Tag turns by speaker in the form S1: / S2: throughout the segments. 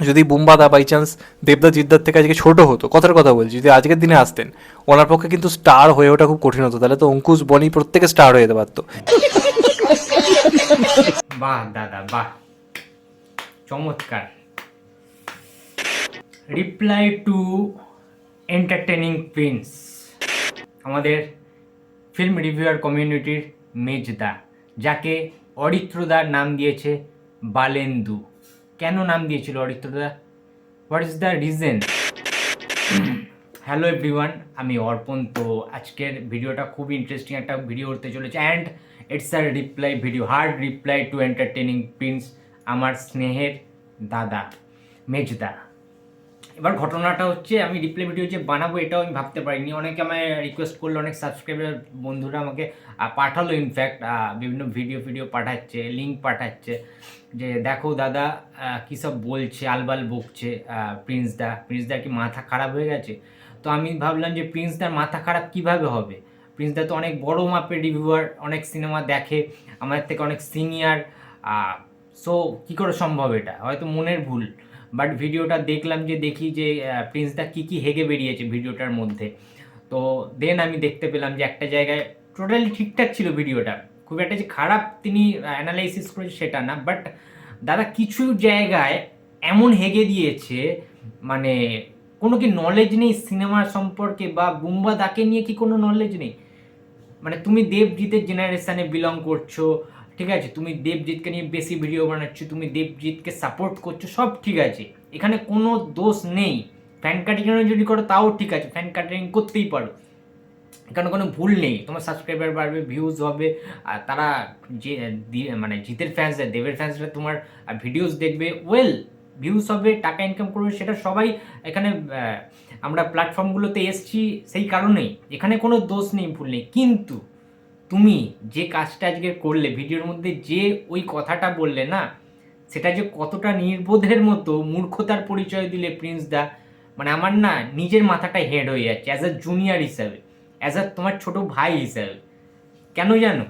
S1: যদি বুম্বাদা by chance দেবদা জিদ্দার থেকে আজকে ছোট হতো, কথার কথা বলছি, যদি আজকের দিনে আসতেন, ওনার পক্ষে কিন্তু স্টার হয়ে ওঠা খুব কঠিন হতো, তাহলে তো অঙ্কুশ বনি প্রত্যেকে স্টার হয়ে যেতে পারতো।
S2: বাহ দাদা, বাহ। চমৎকার। রিপ্লাই টু এন্টারটেনিং প্রিন্স আমাদের ফিল্ম রিভিউয়ার কমিউনিটির মেজদা, যাকে অরিত্রদার নাম দিয়েছে বালেন্দু। কেন নাম দিয়েছিল অরিত্রদা what is the reason hello everyone আমি অর্পণ। তো আজকের ভিডিওটা খুব ইন্টারেস্টিং একটা ভিডিও হতে চলেছে। And it's R reply video hard reply to entertaining prince আমার স্নেহের দাদা, মেজদা। এবার ঘটনাটা হচ্ছে আমি রিপ্লে ভিডিও যে বানাবো এটাও আমি ভাবতে পারিনি। অনেকে আমায় রিকোয়েস্ট করল অনেক সাবস্ক্রাইবার বন্ধুরা আমাকে পাঠালো ইনফ্যাক্ট বিভিন্ন ভিডিও ভিডিও পাঠাচ্ছে লিঙ্ক পাঠাচ্ছে যে দেখো দাদা কী সব বলছে আলবাল বকছে আহ, প্রিন্স দা প্রিন্স দা কি মাথা খারাপ হয়ে গেছে? তো আমি ভাবলাম যে প্রিন্স দার মাথা খারাপ কীভাবে হবে? প্রিন্স দা তো অনেক বড় মাপের রিভিউয়ার অনেক সিনেমা দেখে আমাদের থেকে অনেক সিনিয়র সো কী করে সম্ভব এটা? হয়তো মনের ভুল। বাট ভিডিওটা দেখলাম যে দেখি যে আহ, প্রিন্স দা কী কী হেগে বেরিয়েছে ভিডিওটার মধ্যে। তো দেন আমি দেখতে পেলাম যে একটা জায়গায় টোটালি ঠিকঠাক ছিল ভিডিওটা। খুব একটা যে খারাপ তিনি অ্যানালাইসিস করেছে সেটা না বাট দাদা কিছু জায়গায় এমন হেগে দিয়েছে মানে কোনো কি নলেজ নেই সিনেমার সম্পর্কে বা বুম্বা দাকে নিয়ে কি কোনো নলেজ নেই? মানে তুমি দেবজিতের জেনারেশনে বিলং করছ ঠিক আছে? তুমি দেবজিৎকে নিয়ে বেশি ভিডিও বানাচ্ছো, তুমি দেবজিৎকে সাপোর্ট করছ, সব ঠিক আছে। এখানে কোনো দোষ নেই। ফ্যান কাটিংও যদি করো, তাও ঠিক আছে। ফ্যান কাটিং করতেই পারো। এখানে কোনো ভুল নেই। তোমার সাবস্ক্রাইবার বাড়বে ভিউজ হবে। আর তারা যে মানে জিতের ফ্যান্স দেবের ফ্যান্সরা তোমার ভিডিওস দেখবে। ওয়েল ভিউজ হবে, টাকা ইনকাম করবে, সেটা সবাই এখানে আমরা প্ল্যাটফর্মগুলোতে এসছি সেই কারণেই। এখানে কোনো দোষ নেই, ভুল নেই। কিন্তু তুমি যে কাজটা আজকে করলে, ভিডিওর মধ্যে যে ওই কথাটা বললে না, সেটা যে কতটা নির্বোধের মতো মূর্খতার পরিচয় দিলে প্রিন্স দা মানে আমার না নিজের মাথাটা হেড হয়ে যাচ্ছে অ্যাজ আ জুনিয়র হিসাবে অ্যাজ আ তোমার ছোট ভাই হিসাবে। কেন জানো?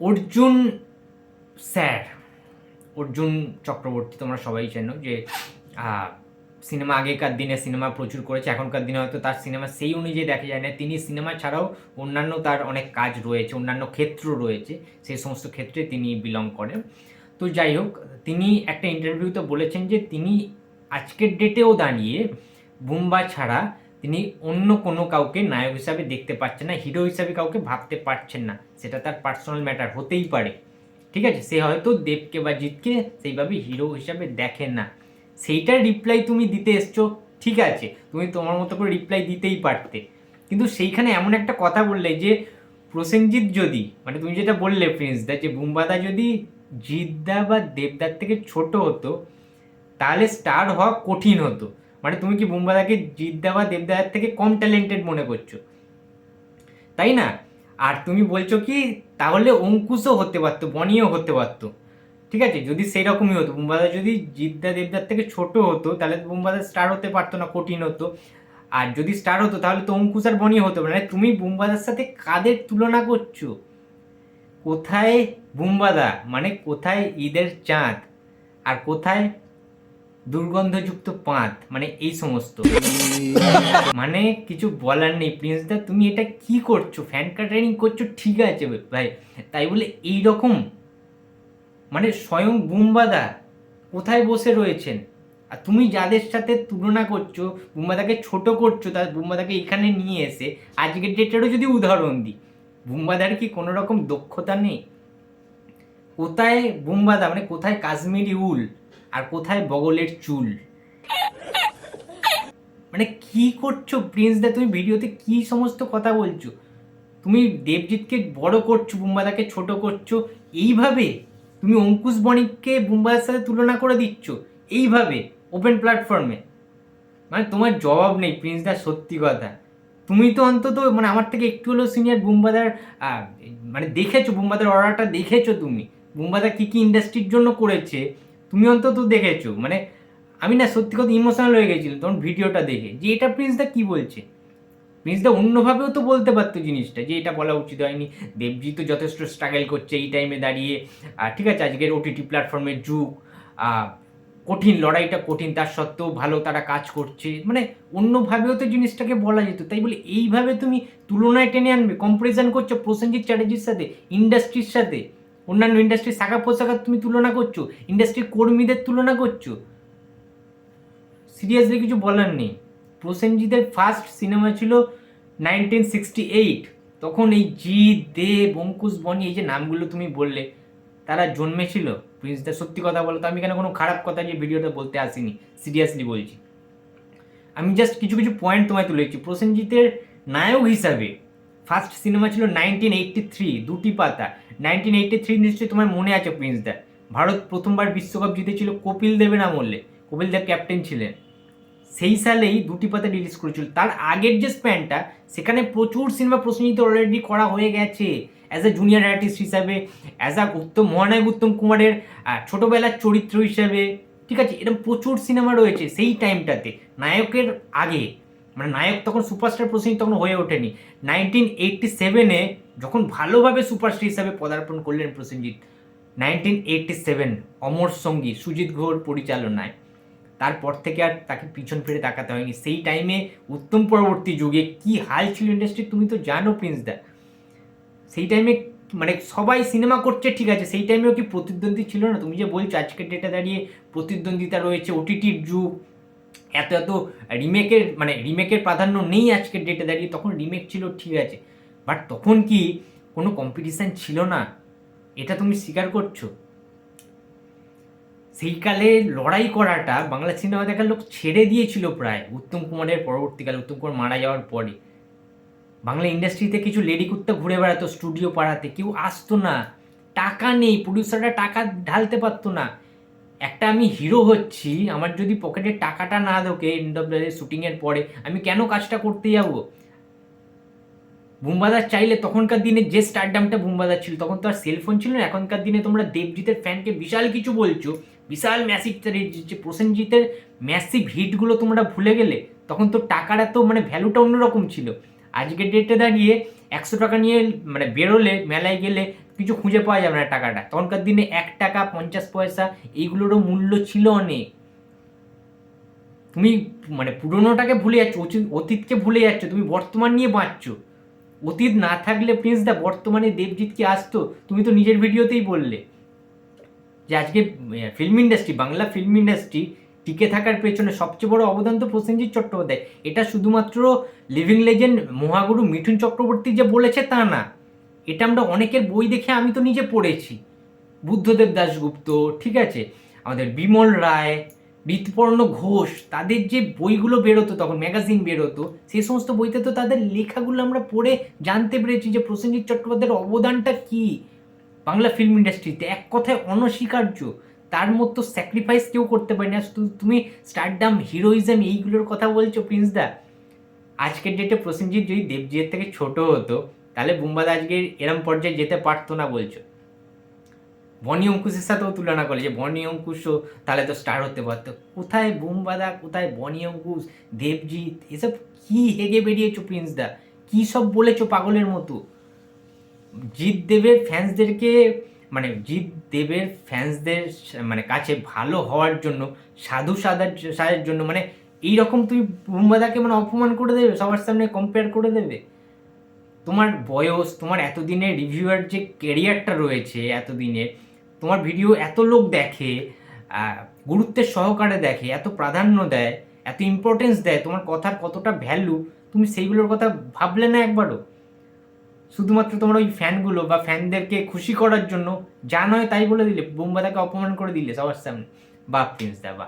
S2: অর্জুন স্যার অর্জুন চক্রবর্তী, তোমরা সবাই জানো যে সিনেমা, আগেকার দিনে সিনেমা প্রচুর করেছে, এখনকার দিনে হয়তো তার সিনেমা সেই অনুযায়ী দেখা যায় না। তিনি সিনেমা ছাড়াও অন্যান্য তার অনেক কাজ রয়েছে, অন্যান্য ক্ষেত্র রয়েছে সেই সমস্ত ক্ষেত্রে তিনি বিলং করেন। তো যাই হোক, তিনি একটা ইন্টারভিউতে বলেছেন যে তিনি আজকের ডেটেও দাঁড়িয়ে বুম্বা ছাড়া তিনি অন্য কোনো কাউকে নায়ক হিসাবে দেখতে পাচ্ছেন না হিরো হিসাবে কাউকে ভাবতে পারছেন না। সেটা তার পার্সোনাল ম্যাটার হতেই পারে। ঠিক আছে? সে হয়তো দেবকে বা জিতকে সেইভাবে হিরো হিসাবে দেখেন না। সেইটার রিপ্লাই তুমি দিতে এসছো, ঠিক আছে, তুমি তোমার মতো করে রিপ্লাই দিতেই পারতে। কিন্তু সেইখানে এমন একটা কথা বললে যে, প্রসেনজিৎ যদি মানে তুমি যেটা বললে প্রিন্সদা যে বুম্বাদা যদি জিদ্দা বা দেবদার থেকে ছোট হতো, তাহলে স্টার হওয়া কঠিন হতো। মানে তুমি কি বুম্বাদাকে জিদ্দা বা দেবদার থেকে কম ট্যালেন্টেড মনে করছ? তাই না? আর তুমি বলছো কি, তাহলে অঙ্কুশও হতে পারতো, বনিও হতে পারতো। ঠিক আছে? যদি সেই রকমই হতো, বুম্বাদা যদি জিদ্দা দেবদার থেকে ছোট হতো, তাহলে বুম্বাদা স্টার হতে পারতো না, কঠিন হতো। আর যদি স্টার হতো, তাহলে তো অঙ্কুশ আর বনি হতো মানে তুমি বুম্বাদার সাথে কাদের তুলনা করছ? কোথায় বুম্বাদা? মানে কোথায় ঈদের চাঁদ? আর কোথায় দুর্গন্ধযুক্ত পাঁত মানে এই সমস্ত। মানে কিছু বলার নেই। প্রিন্স দা, তুমি এটা কি করছ? ফ্যান কাটারিং করছ? ঠিক আছে ভাই। তাই বলে এই রকম মানে স্বয়ং বুম্বাদা কোথায় বসে রয়েছেন? আর তুমি যাদের সাথে তুলনা করছ, বুম্বাদাকে ছোট করছ তার বুম্বাদাকে এখানে নিয়ে এসে আজকের ডেটেরও যদি উদাহরণ দিই, বুম্বাদার কি কোনো রকম দক্ষতা নেই? কোথায় বুম্বাদা? মানে কোথায় কাশ্মীরি উল? আর কোথায় বগলের চুল? মানে কি করছ প্রিন্স দা? তুমি ভিডিওতে কি সমস্ত কথা বলছো? তুমি দেবজিৎকে বড় করছ, বুম্বাদাকে ছোট করছ, এইভাবে? তুমি অঙ্কুশ বণিককে বুম্বাদার সাথে তুলনা করে দিচ্ছ, এইভাবে ওপেন প্ল্যাটফর্মে মানে তোমার জবাব নেই, প্রিন্স দা সত্যি কথা। তুমি তো অন্তত মানে আমার থেকে একটু হলেও সিনিয়র বুম্বাদার মানে দেখেছ, বুম্বাদার অর্ডারটা দেখেছ তুমি। বুম্বাদা কী কী ইন্ডাস্ট্রির জন্য করেছে, তুমি অন্তত দেখেছ। মানে আমি না সত্যি কথা ইমোশনাল হয়ে গেছিলাম, তখন ভিডিওটা দেখে। যে এটা প্রিন্স দা কী বলছে? প্রিন্স দা অন্যভাবেও তো বলতে পারতো জিনিসটা যে এটা বলা উচিত হয়নি। দেবজি তো যথেষ্ট স্ট্রাগল করছে এই টাইমে দাঁড়িয়ে। আর ঠিক আছে, আজকের ওটিটি প্ল্যাটফর্মের যুগ। কঠিন, লড়াইটা কঠিন, তার সত্ত্বেও ভালো তারা কাজ করছে। মানে অন্যভাবেও তো জিনিসটাকে বলা যেত। তাই বলে এইভাবে তুমি তুলনায় টেনে আনবে। কম্পারিজন করছ প্রসেনজিৎ চ্যাটার্জির সাথে ইন্ডাস্ট্রির সাথে। অন্যান্য ইন্ডাস্ট্রির শাখা পোশাখার তুমি তুলনা করছ ইন্ডাস্ট্রির কর্মীদের তুলনা করছ। সিরিয়াসলি কিছু বলার নেই। প্রসেনজিতের ফার্স্ট সিনেমা ছিল নাইনটিন সিক্সটি এইট, তখন এই জিৎ দে বঙ্কুশ বনি এই যে নামগুলো তুমি বললে, তারা জন্মেছিল? প্রিন্সদা সত্যি কথা বলো তো, আমি কেন কোনো খারাপ কথা যে ভিডিওটা বলতে আসিনি সিরিয়াসলি বলছি। আমি জাস্ট কিছু কিছু পয়েন্ট তোমায় তুলেছি প্রসেনজিতের নায়ক হিসাবে ফার্স্ট সিনেমা ছিল নাইনটিন এইটটি থ্রি, দুটি পাতা। নাইনটিন এইটটি থ্রি নিশ্চয়ই তোমার মনে আছে প্রিন্সদা ভারত প্রথমবার বিশ্বকাপ জিতেছিল কপিল দেবের আমলে। কপিল দেব ক্যাপ্টেন ছিলেন। সেই সালেই দুটি পাতা রিলিজ করেছিল। তার আগের যে স্প্যানটা সেখানে প্রচুর সিনেমা প্রসেনজিৎ অলরেডি করা হয়ে গেছে। অ্যাজ এ জুনিয়র আর্টিস্ট হিসাবে অ্যাজ আ উত্তম, মহানায়ক উত্তম কুমারের ছোটবেলার চরিত্র হিসাবে, ঠিক আছে? এরকম প্রচুর সিনেমা রয়েছে সেই টাইমটাতে নায়কের আগে মানে নায়ক তখন সুপারস্টার প্রসেনজিৎ তখন হয়ে ওঠেনি। নাইনটিন এইটটি সেভেনে যখন ভালোভাবে সুপারস্টার হিসাবে পদার্পণ করলেন Prosenjit nineteen eighty seven Amar Sangi Sujit ঘোর পরিচালনায়। তারপর থেকে আর তাকে পিছন ফিরে তাকাতে হয়নি। সেই টাইমে উত্তম পরবর্তী যুগে কি হাল ছিল ইন্ডাস্ট্রি তুমি তো জানো প্রিন্স দা। সেই টাইমে মানে সবাই সিনেমা করছে, ঠিক আছে, সেই টাইমেও কি প্রতিদ্বন্দ্বী ছিল না? তুমি যে বলছো আজকের ডেটে দাঁড়িয়ে প্রতিদ্বন্দ্বিতা রয়েছে ওটিটির যুগ, এত এত রিমেকের মানে রিমেকের প্রাধান্য নেই আজকের ডেটে দাঁড়িয়ে, তখন রিমেক ছিল, ঠিক আছে। বাট তখন কি কোনো কম্পিটিশান ছিল না? এটা তুমি স্বীকার করছ? সেইকালে লড়াই করাটা বাংলা সিনেমা দেখার লোক ছেড়ে দিয়েছিল প্রায়। উত্তম কুমারের পরবর্তীকালে, উত্তম কুমার মারা যাওয়ার পরে। বাংলা ইন্ডাস্ট্রিতে কিছু লেডি কুত্তা ঘুরে বেড়াতো স্টুডিও পাড়াতে। কেউ আসতো না। টাকা নেই প্রডিউসাররা টাকা ঢালতে পারতো না। একটা আমি হিরো হচ্ছি, আমার যদি পকেটে টাকাটা না ঢোকে এনডব্লিউ শুটিংয়ের পরে, আমি কেন কাজটা করতে যাব? বুমবাদার চাইলে তখনকার দিনে যে স্টারডামটা বুমবাদার ছিল, তখন তো আর সেলফোন ছিল না। এখনকার দিনে তোমরা দেবজিতের ফ্যানকে বিশাল কিছু বলছো। বিশাল ম্যাসিভ যে প্রসেনজিতের ম্যাসিভ হিটগুলো তোমরা ভুলে গেলে, তখন তো টাকার এত মানে ভ্যালুটা অন্যরকম ছিল। আজকের ডেটে দাঁড়িয়ে একশো টাকা নিয়ে মানে বেরোলে, মেলায় গেলে কিছু খুঁজে পাওয়া যাবে না টাকাটা। তখনকার দিনে এক টাকা, পঞ্চাশ পয়সা, এইগুলোরও মূল্য ছিল অনেক। তুমি মানে পুরোনোটাকে ভুলে যাচ্ছ অতীত- অতীতকে ভুলে যাচ্ছ, তুমি বর্তমান নিয়ে বাঁচছো। অতীত না থাকলে প্রিন্স দা বর্তমানে দেবজিৎ কি আসতো, তুমি তো নিজের ভিডিওতেই বললে। যে আজকে film industry Bangla film industry টিকে থাকার পেছনে সবচেয়ে বড় অবদান তো প্রসেনজিৎ চট্টোপাধ্যায়। এটা শুধুমাত্র লিভিং লেজেন্ড মহাগুরু মিঠুন চক্রবর্তী যে বলেছে তা না। এটা আমরা অনেকের বই দেখে আমি তো নিজে পড়েছি। বুদ্ধদেব দাশগুপ্ত, ঠিক আছে? আমাদের বিমল রায়, ঋতুপর্ণ ঘোষ, তাদের যে বইগুলো বেরোতো, তখন ম্যাগাজিন বেরোতো, সেই সমস্ত বইতে তো তাদের লেখাগুলো আমরা পড়ে জানতে পেরেছি যে প্রসেনজিৎ চট্টোপাধ্যায়ের অবদানটা কী। বাংলা ফিল্ম ইন্ডাস্ট্রিতে এক কথায় অনস্বীকার্য। তার মতো স্যাক্রিফাইস কেউ করতে পারে না। শুধু তুমি স্টারডাম হিরোইজম এইগুলোর কথা বলছো প্রিন্স দা। আজকের ডেটে প্রসেনজিৎ যদি দেবজিৎ থেকে ছোট হতো, তাহলে বুম্বাদা আজকে এরম পর্যায়ে যেতে পারতো না বলছো। বনি অঙ্কুশের সাথেও তুলনা করলে যে বনি অঙ্কুশও তাহলে তো স্টার হতে পারতো। কোথায় বুম্বাদা কোথায় বনি অঙ্কুশ, দেবজিৎ, এসব কি হেগে বেরিয়েছো প্রিন্স দা? কী সব বলেছ পাগলের মতো? জিৎ দেবের ফ্যান্সদেরকে মানে জিৎ দেবের ফ্যান্সদের মানে কাছে ভালো হওয়ার জন্য, সাধু সাদার সাদের জন্য মানে এই রকম তুই বুম্বাদাকে মানে অপমান করে দেবে, সবার সামনে কম্পেয়ার করে দেবে? তোমার বয়স, তোমার এতদিনের রিভিউয়ার যে ক্যারিয়ারটা রয়েছে এতদিনের, তোমার ভিডিও এত লোক দেখে গুরুত্বের সহকারে দেখে, এত প্রাধান্য দেয়, এত ইম্পর্টেন্স দেয়, তোমার কথার কতটা ভ্যালু তুমি সেইগুলোর কথা ভাবলে না একবারও? শুধুমাত্র তোমরা ওই ফ্যানগুলো বা ফ্যানদেরকে খুশি করার জন্য যা নয় তাই বলে দিলে। বোম্বাদাকে অপমান করে দিলে সবার সামনে। বা প্রিন্স দা বা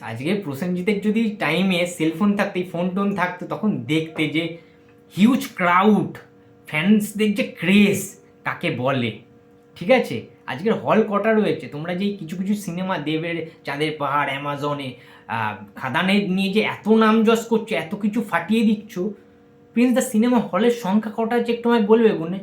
S2: আজকে প্রসেনজিতের যদি টাইমে সেলফোন থাকতো ফোন টোন থাকতো তখন দেখতে যে হিউজ ক্রাউড ফ্যান্সদের যে ক্রেজ কাকে বলে? ঠিক আছে? আজকের হল কটা রয়েছে? তোমরা যে কিছু কিছু সিনেমা দেবের চাঁদের পাহাড় অ্যামাজনে আহ, খাদানে নিয়ে যে এত নাম যশ করছ এত কিছু ফাটিয়ে দিচ্ছ প্রিন্স দ্য সিনেমা হলের সংখ্যা কটা আছে একটু আমায় বলবে গুনে?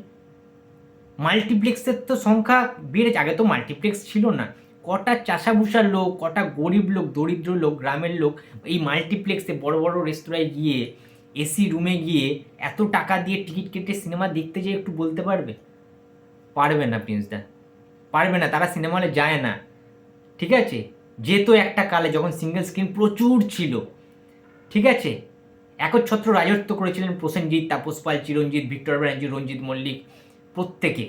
S2: মাল্টিপ্লেক্সের তো সংখ্যা বেড়েছে, আগে তো মাল্টিপ্লেক্স ছিল না। কটা চাষাভুষার লোক, কটা গরিব লোক, দরিদ্র লোক, গ্রামের লোক এই মাল্টিপ্লেক্সে বড় বড় রেস্তোরাঁয় গিয়ে এসি রুমে গিয়ে এত টাকা দিয়ে টিকিট কেটে সিনেমা দেখতে যেয়ে একটু বলতে পারবে? পারবে না প্রিন্স দা। পারবে না, তারা সিনেমা হলে যায় না। ঠিক আছে? যেহেতু একটা কালে যখন সিঙ্গেল স্ক্রিন প্রচুর ছিল। ঠিক আছে? একচ্ছত্র রাজত্ব করেছিলেন প্রসেনজিৎ তাপস পাল চিরঞ্জিত ভিক্টর ব্যানার্জি, রঞ্জিত মল্লিক প্রত্যেকে।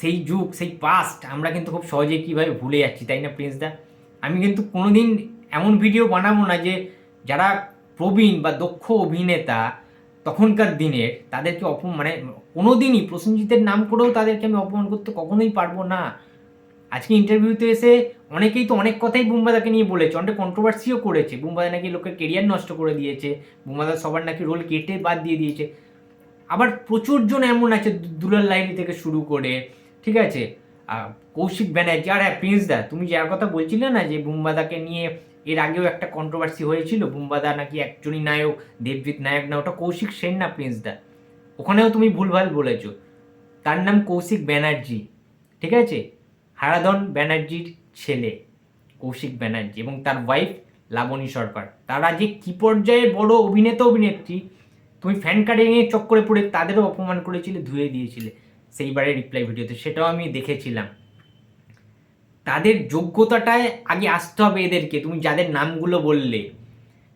S2: সেই যুগ, সেই পাস্ট আমরা কিন্তু খুব সহজে কীভাবে ভুলে যাচ্ছি, তাই না প্রিন্স দা? আমি কিন্তু কোনোদিন এমন ভিডিও বানাবো না যে যারা প্রবীণ বা দক্ষ অভিনেতা তখনকার দিনের তাদেরকে অপ মানে কোনো দিনই প্রসেনজিতের নাম করেও তাদেরকে আমি অপমান করতে কখনোই পারব না। আজকে ইন্টারভিউতে এসে অনেকেই তো অনেক কথাই বুম্বাদাকে নিয়ে বলেছে অনেক কন্ট্রোভার্সিও করেছে। বুম্বাদা নাকি লোকের কেরিয়ার নষ্ট করে দিয়েছে বুম্বাদা সবার নাকি রোল কেটে বাদ দিয়ে দিয়েছে। আবার প্রচুর জন এমন আছে দুলাল লাইলি থেকে শুরু করে, ঠিক আছে? কৌশিক ব্যানার্জি আর হ্যাঁ প্রিন্স দা তুমি যার কথা বলছিলে না যে বুম্বাদাকে নিয়ে এর আগেও একটা কন্ট্রোভার্সি হয়েছিল, বুম্বাদা নাকি একজনই নায়ক, দেবজিৎ নায়ক না, ওটা কৌশিক সেন না প্রিন্স দা ওখানেও তুমি ভুলভাল বলেছ। তার নাম কৌশিক ব্যানার্জি, ঠিক আছে? হারাধন ব্যানার্জির ছেলে, কৌশিক ব্যানার্জি এবং তার ওয়াইফ লাবণী সরকার। তারা যে কি পর্যায়ের বড় অভিনেতা, অভিনেত্রী, তুমি ফ্যান নিয়ে চক্করে পড়ে তাদেরও অপমান করেছিলে, ধুয়ে দিয়েছিলে। সেইবারে রিপ্লাই ভিডিওতে সেটাও আমি দেখেছিলাম। তাদের যোগ্যতাটায় আগে আসতে হবে এদেরকে, তুমি যাদের নামগুলো বললে।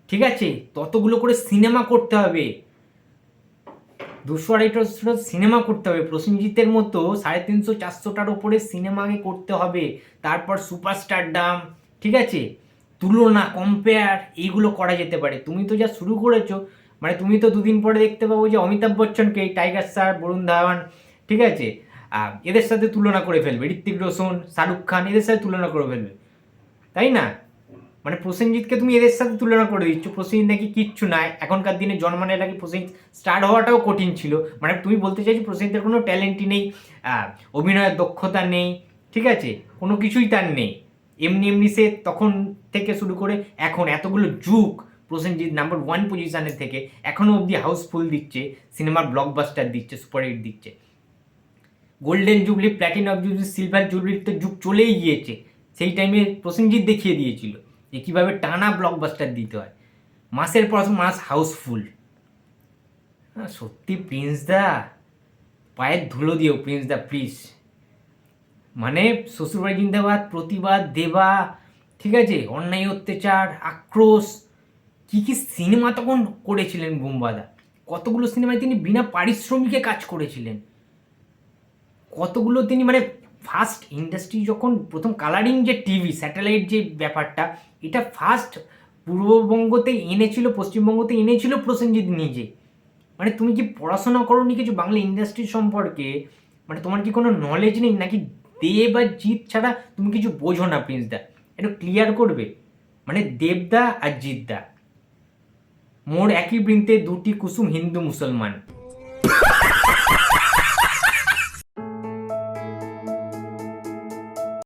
S2: ঠিক আছে? ততগুলো করে সিনেমা করতে হবে। দুশো আড়াইশো সিনেমা করতে হবে। প্রসেনজিতের মতো সাড়ে তিনশো চারশোটার ওপরে সিনেমা আগে করতে হবে। তারপর সুপারস্টার ডাম ঠিক আছে? তুলনা কম্পেয়ার এইগুলো করা যেতে পারে। তুমি তো যা শুরু করেছ মানে তুমি তো দুদিন পরে দেখতে পাবো যে অমিতাভ বচ্চনকে টাইগার স্যার, বরুণ ধাওয়ান, ঠিক আছে? এদের সাথে তুলনা করে ফেলবে। ঋত্বিক রোশন, শাহরুখ খান, এদের সাথে তুলনা করে ফেলবে। তাই না? মানে প্রসেনজিৎকে তুমি এদের সাথে তুলনা করে দিচ্ছ। প্রসেনজিৎ নাকি কিচ্ছু নাই। এখনকার দিনে জন্মানের আগে প্রসেনজিৎ স্টার্ট হওয়াটাও কঠিন ছিল। মানে তুমি বলতে চাইছো প্রসেনজিতের কোনো ট্যালেন্টই নেই অভিনয়ের দক্ষতা নেই, ঠিক আছে? কোনো কিছুই তার নেই। এমনি এমনি সে তখন থেকে শুরু করে এখন এতগুলো যুগ প্রসেনজিৎ নাম্বার ওয়ান পজিশনের থেকে এখনও অবধি হাউসফুল দিচ্ছে সিনেমার ব্লকবাস্টার দিচ্ছে সুপারহিট দিচ্ছে। Golden jubilee platinum jubilee silver জুবলির তো যুগ চলেই গিয়েছে। সেই টাইমে প্রসেনজিৎ দেখিয়ে দিয়েছিল। যে কীভাবে টানা ব্লকবাস্টার দিতে হয়। মাসের পর মাস হাউসফুল হ্যাঁ, সত্যি প্রিন্স দা পায়ের ধুলো দিও প্রিন্স দা প্লিজ মানে শ্বশুরবাড়ি জিন্দাবাদ প্রতিবাদ দেবা ঠিক আছে? অন্যায় অত্যাচার আক্রোশ। কী কী সিনেমা তখন করেছিলেন বুম্বাদা কতগুলো সিনেমায় তিনি বিনা পারিশ্রমিকে কাজ করেছিলেন? কতগুলো তিনি মানে ফার্স্ট ইন্ডাস্ট্রি যখন প্রথম কালারিং যে টিভি স্যাটেলাইট যে ব্যাপারটা, এটা ফার্স্ট পূর্ববঙ্গতে এনেছিল, পশ্চিমবঙ্গতে এনেছিল প্রসেনজিৎ নিজে। মানে তুমি কি পড়াশোনা করোনি কিছু বাংলা ইন্ডাস্ট্রি সম্পর্কে? মানে তোমার কি কোনো নলেজ নেই? নাকি দে বা জিৎ ছাড়া তুমি কিছু বোঝো না প্রিন্স দা? একটু ক্লিয়ার করবে? মানে দেবদা আর জিতদা মোর একই বৃন্তে দুটি কুসুম হিন্দু মুসলমান।